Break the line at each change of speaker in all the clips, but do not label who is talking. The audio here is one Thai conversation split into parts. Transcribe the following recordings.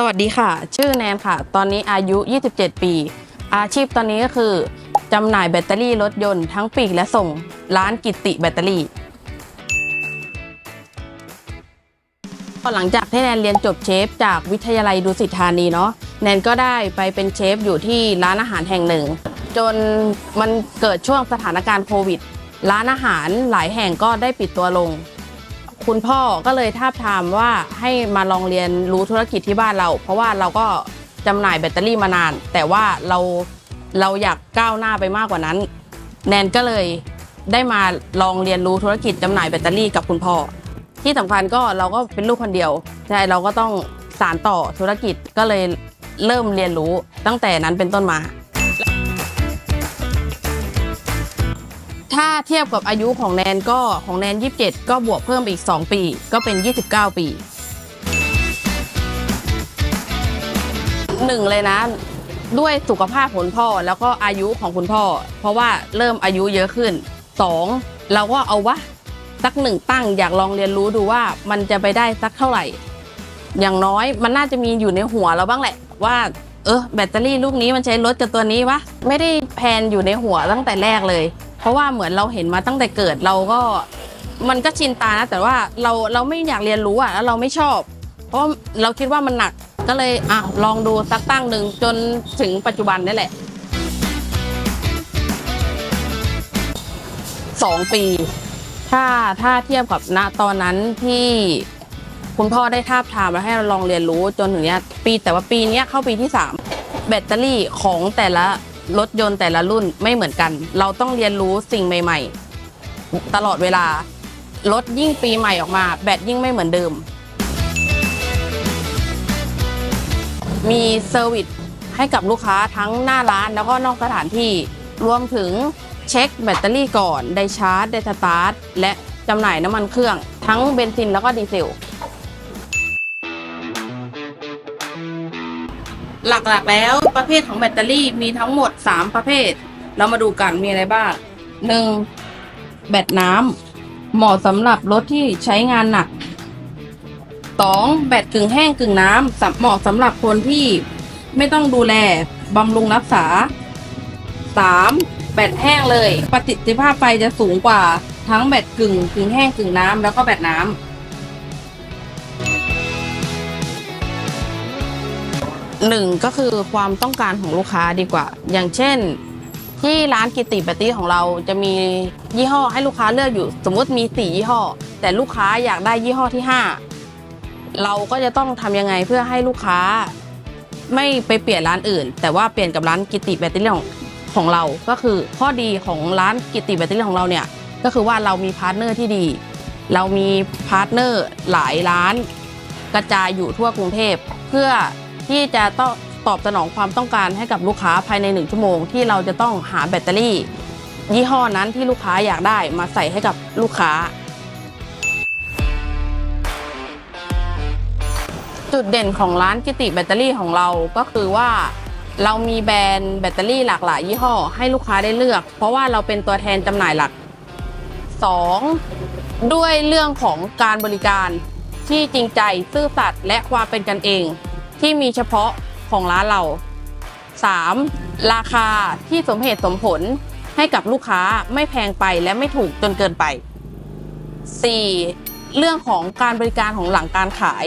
สวัสดีค่ะ ชื่อแนนค่ะ ตอนนี้อายุ 27 ปี อาชีพตอนนี้ก็คือจำหน่ายแบตเตอรี่รถยนต์ทั้งปีกและส่งร้านกิตติแบตเตอรี่ก็หลังจากที่แนนเรียนจบเชฟจากวิทยาลัยดุสิตธานีเนาะแนนก็ได้ไปเป็นเชฟอยู่ที่ร้านอาหารแห่งหนึ่ง จนมันเกิดช่วงสถานการณ์โควิด ร้านอาหารหลายแห่งก็ได้ปิดตัวลง คุณพ่อก็เลยทาบทามว่าให้มาลองเรียนรู้ธุรกิจที่บ้านเรา เพราะว่าเราก็จำหน่ายแบตเตอรี่มานาน แต่ว่าเราเราอยากก้าวหน้าไปมากกว่านั้น แนนก็เลยได้มาลองเรียนรู้ธุรกิจจำหน่ายแบตเตอรี่กับคุณพ่อ ที่สำคัญก็เราก็เป็นลูกคนเดียวใช่เราก็ต้องสานต่อธุรกิจก็เลยเริ่มเรียนรู้ตั้งแต่นั้นเป็นต้นมา ถ้าเทียบกับอายุของแนนก็ของแนน 27 ก็บวกเพิ่มอีก 2 ปี ก็เป็น 29 ปีหนึ่งเลยนะด้วยสุขภาพของคุณพ่อแล้วก็อายุของคุณพ่อ เพราะว่าเริ่มอายุเยอะขึ้น 2. เราก็เอาวะสักหนึ่งตั้งอยากลองเรียนรู้ดูว่ามันจะไปได้สักเท่าไหร่ อย่างน้อยมันน่าจะมีอยู่ในหัวเราบ้างแหละ ว่าเออแบตเตอรี่ลูกนี้มันใช้รถกับตัวนี้วะไม่ได้แพนอยู่ในหัวตั้งแต่แรกเลย ราะว่าเหมือนเราเห็นมาตั้งแต่เกิดเราก็มันก็ชินตานะแต่ว่าเราเราไม่อยากเรียนรู้อะแล้วเราไม่ชอบ เพราะเราคิดว่ามันหนักก็เลยอะลองดูสักตั้งหนึ่งจนถึงปัจจุบันนี่แหละสองปี ถ้าถ้าเทียบกับณตอนนั้นที่คุณพ่อได้ทาบทามแล้วให้เราลองเรียนรู้จนถึงเนี้ยปีแต่ว่าปีเนี้ยเข้าปีที่สามแบตเตอรี่ของแต่ละ รถยนต์แต่ละรุ่นไม่เหมือนกัน เราต้องเรียนรู้สิ่งใหม่ ๆ ตลอดเวลารถยิ่งปีใหม่ออกมา แบตยิ่งไม่เหมือนเดิม มีเซอร์วิสให้กับลูกค้าทั้งหน้าร้านแล้วก็นอกสถานที่รวมถึงเช็คแบตเตอรี่ก่อน ได้ชาร์จ ได้สตาร์ท และจำหน่ายน้ำมันเครื่อง ทั้งเบนซินแล้วก็ดีเซล หลักๆแล้วประเภทของแบตเตอรี่มีทั้งหมด 3 ประเภท เรามาดูกันมีอะไรบ้าง 1. แบตน้ำเหมาะสำหรับรถที่ใช้งานหนัก 2. แบตกึ่งแห้งกึ่งน้ำเหมาะสำหรับคนที่ไม่ต้องดูแลบำรุงรักษา 3. แบตแห้งเลย ประสิทธิภาพไฟจะสูงกว่าทั้งแบตกึ่งกึ่งแห้งกึ่งน้ำแล้วก็แบตน้ำ หนึ่งก็คือความต้องการของลูกค้าดีกว่า อย่างเช่น ที่ร้านกิติแบตเตอรี่ของเราจะมียี่ห้อให้ลูกค้าเลือกอยู่ สมมติมีสี่ยี่ห้อ แต่ลูกค้าอยากได้ยี่ห้อที่ห้าเราก็จะต้องทำยังไงเพื่อให้ลูกค้า ไม่ไปเปลี่ยนร้านอื่น แต่ว่าเปลี่ยนกับร้านกิติแบตเตอรี่ของของเรา ก็คือข้อดีของร้านกิติแบตเตอรี่ของเราเนี่ยก็คือว่าเรามีพาร์ทเนอร์ที่ดี เรามีพาร์ทเนอร์หลายร้าน กระจายอยู่ทั่วกรุงเทพเพื่อ ที่จะต้องตอบสนองความต้องการให้กับลูกค้าภายในหนึ่งชั่วโมง ที่เราจะต้องหาแบตเตอรี่ ยี่ห้อนั้นที่ลูกค้าอยากได้มาใส่ให้กับลูกค้า จุดเด่นของร้านกิติแบตเตอรี่ของเราก็คือว่าเรามีแบรนด์แบตเตอรี่หลากหลายยี่ห้อให้ลูกค้าได้เลือก เพราะว่าเราเป็นตัวแทนจำหน่ายหลัก 2. ด้วยเรื่องของการบริการที่จริงใจซื่อสัตย์และความเป็นกันเอง ที่มีเฉพาะของร้านเรา 3. ราคาที่สมเหตุสมผลให้กับลูกค้าไม่แพงไปและไม่ถูกจนเกินไป 4. เรื่องของการบริการของหลังการขาย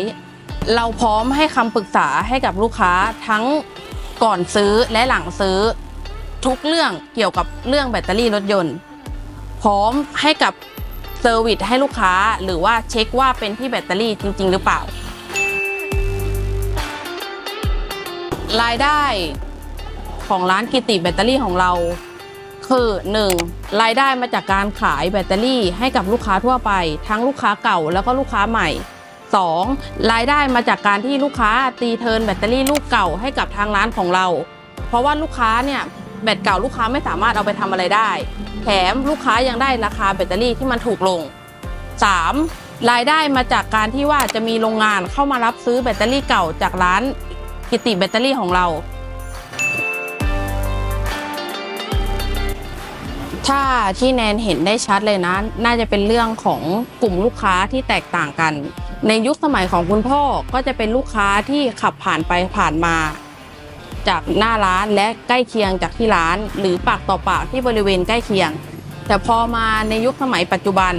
เราพร้อมให้คำปรึกษาให้กับลูกค้าทั้งก่อนซื้อและหลังซื้อ ทุกเรื่องเกี่ยวกับเรื่องแบตเตอรี่รถยนต์ พร้อมให้กับเซอร์วิสให้ลูกค้า หรือว่าเช็คว่าเป็นที่แบตเตอรี่จริง ๆ หรือเปล่า รายได้ของร้านกิติแบตเตอรี่ของเรา คือ 1. รายได้มาจากการขายแบตเตอรี่ให้กับลูกค้าทั่วไป ทั้งลูกค้าเก่าแล้วก็ลูกค้าใหม่ 2. รายได้มาจากการที่ลูกค้าตีเทินแบตเตอรี่ลูกเก่าให้กับทางร้านของเรา เพราะว่าลูกค้าเนี่ยแบตเก่าลูกค้าไม่สามารถเอาไปทำอะไรได้ แถมลูกค้ายังได้ราคาแบตเตอรี่ที่มันถูกลง 3. รายได้มาจากการที่ว่าจะมีโรงงานเข้ามารับซื้อแบตเตอรี่เก่าจากร้าน กิติแบตเตอรี่ของเรา ถ้าที่แนนเห็นได้ชัดเลยนะ น่าจะเป็นเรื่องของกลุ่มลูกค้าที่แตกต่างกัน ในยุคสมัยของคุณพ่อก็จะเป็นลูกค้าที่ขับผ่านไปผ่านมา จากหน้าร้านและใกล้เคียงจากที่ร้าน หรือปากต่อปากที่บริเวณใกล้เคียง แต่พอมาในยุคสมัยปัจจุบัน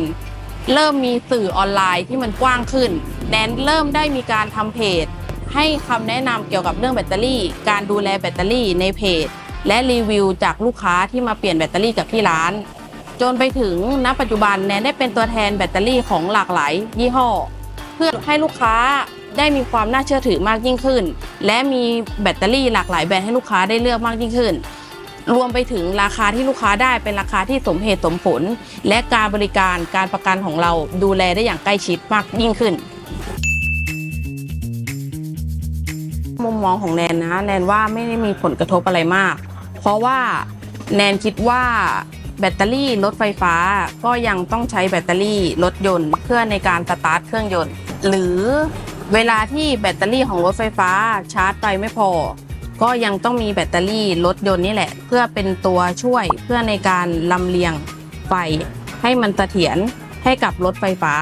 เริ่มมีสื่อออนไลน์ที่มันกว้างขึ้น แนนเริ่มได้มีการทำเพจ ให้คำแนะนำเกี่ยวกับเรื่องแบตเตอรี่ การดูแลแบตเตอรี่ในเพจ และรีวิวจากลูกค้าที่มาเปลี่ยนแบตเตอรี่กับที่ร้าน จนไปถึงณปัจจุบันแนนได้เป็นตัวแทนแบตเตอรี่ของหลากหลายยี่ห้อ เพื่อให้ลูกค้าได้มีความน่าเชื่อถือมากยิ่งขึ้น และมีแบตเตอรี่หลากหลายแบรนด์ให้ลูกค้าได้เลือกมากยิ่งขึ้น รวมไปถึงราคาที่ลูกค้าได้เป็นราคาที่สมเหตุสมผล และการบริการการประกันของเราดูแลได้อย่างใกล้ชิดมากยิ่งขึ้น มุมมองของแนนนะแนนว่าไม่ได้มีผลกระทบอะไรมาก เพราะว่าแนนคิดว่าแบตเตอรี่รถไฟฟ้าก็ยังต้องใช้แบตเตอรี่รถยนต์เพื่อในการสตาร์ทเครื่องยนต์ หรือเวลาที่แบตเตอรี่ของรถไฟฟ้าชาร์จไปไม่พอ ก็ยังต้องมีแบตเตอรี่รถยนต์นี่แหละ เพื่อเป็นตัวช่วยเพื่อในการลำเลียงไฟให้มันเสถียรให้กับรถไฟฟ้า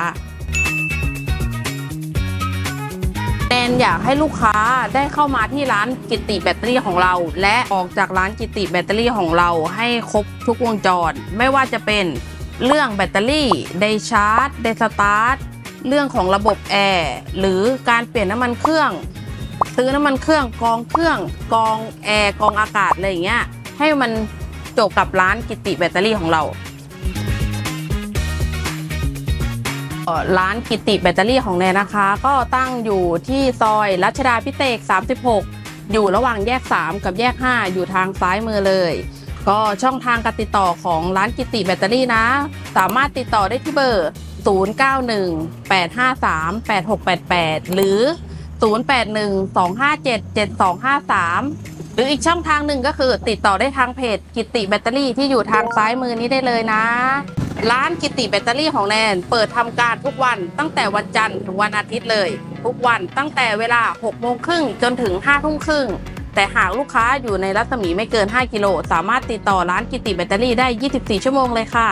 นอยากให้ลูกค้าได้เข้ามาที่ร้านกิติแบตเตอรี่ของเรา และออกจากร้านกิติแบตเตอรี่ของเราให้ครบทุกวงจร ไม่ว่าจะเป็นเรื่องแบตเตอรี่ได้ชาร์จได้สตาร์ทเรื่องของระบบแอร์หรือการเปลี่ยนน้ำมันเครื่องซื้อน้ำมันเครื่องกองเครื่องกองแอร์กองอากาศอะไรอย่างเงี้ยให้มันจบกับร้านกิติแบตเตอรี่ของเรา ร้านกิติแบตเตอรี่ของแนนนะคะ ก็ตั้งอยู่ที่ซอยรัชดาพิเศษ36 อยู่ระหว่างแยก 3 กับแยก 5 อยู่ทางซ้ายมือเลย ก็ช่องทางการติดต่อของร้านกิติแบตเตอรี่นะ สามารถติดต่อได้ที่เบอร์ 0918538688 หรือ 0812577253หรืออีกช่องทางหนึ่งก็คือติดต่อได้ทางเพจกิติแบตเตอรี่ที่อยู่ทางซ้ายมือนี้ได้เลยนะ ร้านกิติแบตเตอรี่ของแนน เปิดทำการทุกวันตั้งแต่วันจันทร์ถึงวันอาทิตย์เลย ทุกวันตั้งแต่เวลา 6 โมงครึ่งจนถึง 5 ทุ่มครึ่ง แต่หากลูกค้าอยู่ในรัศมีไม่เกิน 5 กิโล สามารถติดต่อร้านกิติแบตเตอรี่ได้ 24 ชั่วโมงเลยค่ะ